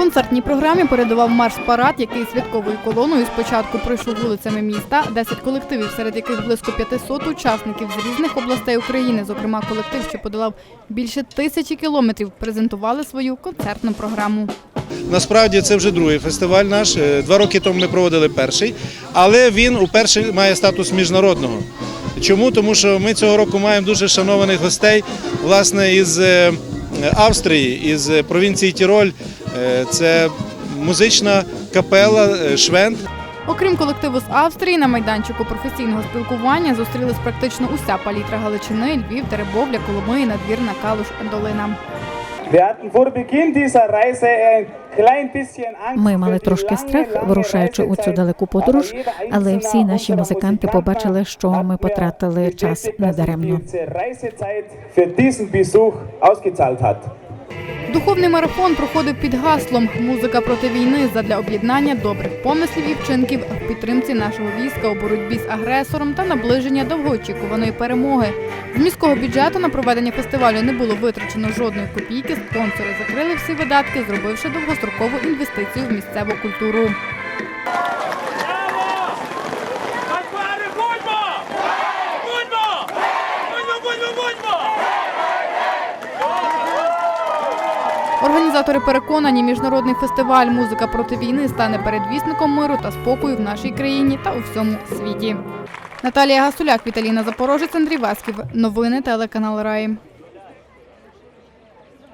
Концертній програмі передавав марш-парад, який святковою колоною спочатку пройшов вулицями міста. 10 колективів, серед яких близько 500 учасників з різних областей України, зокрема колектив, що подолав більше тисячі кілометрів, презентували свою концертну програму. Насправді це вже другий фестиваль наш. Е, Два роки тому ми проводили перший, але він уперше має статус міжнародного. Чому? Тому що ми цього року маємо дуже шанованих гостей, власне, із е, Австрії, із провінції Тіроль. Е, Це музична капела е, Швент. Окрім колективу з Австрії, на майданчику професійного спілкування зустрілись практично уся палітра Галичини, Львів, Теребовля, Коломиї, Надвірна, Калуш, Долина. Ми мали трошки страх, вирушаючи у цю далеку подорож, але всі наші музиканти побачили, що ми потратили час недаремно. Духовний марафон проходив під гаслом Музика проти війни задля об'єднання добрих помислів і вчинків в підтримці нашого війська у боротьбі з агресором та наближення довгоочікуваної перемоги. З міського бюджету на проведення фестивалю не було витрачено жодної копійки. Спонсори закрили всі видатки, зробивши довгострокову інвестицію в місцеву культуру. Організатори переконані, міжнародний фестиваль Музика проти війни стане передвісником миру та спокою в нашій країні та у всьому світі. Наталія Гасуляк, Віталіна Запорожець, Андрій Васьків. Новини телеканал Раї.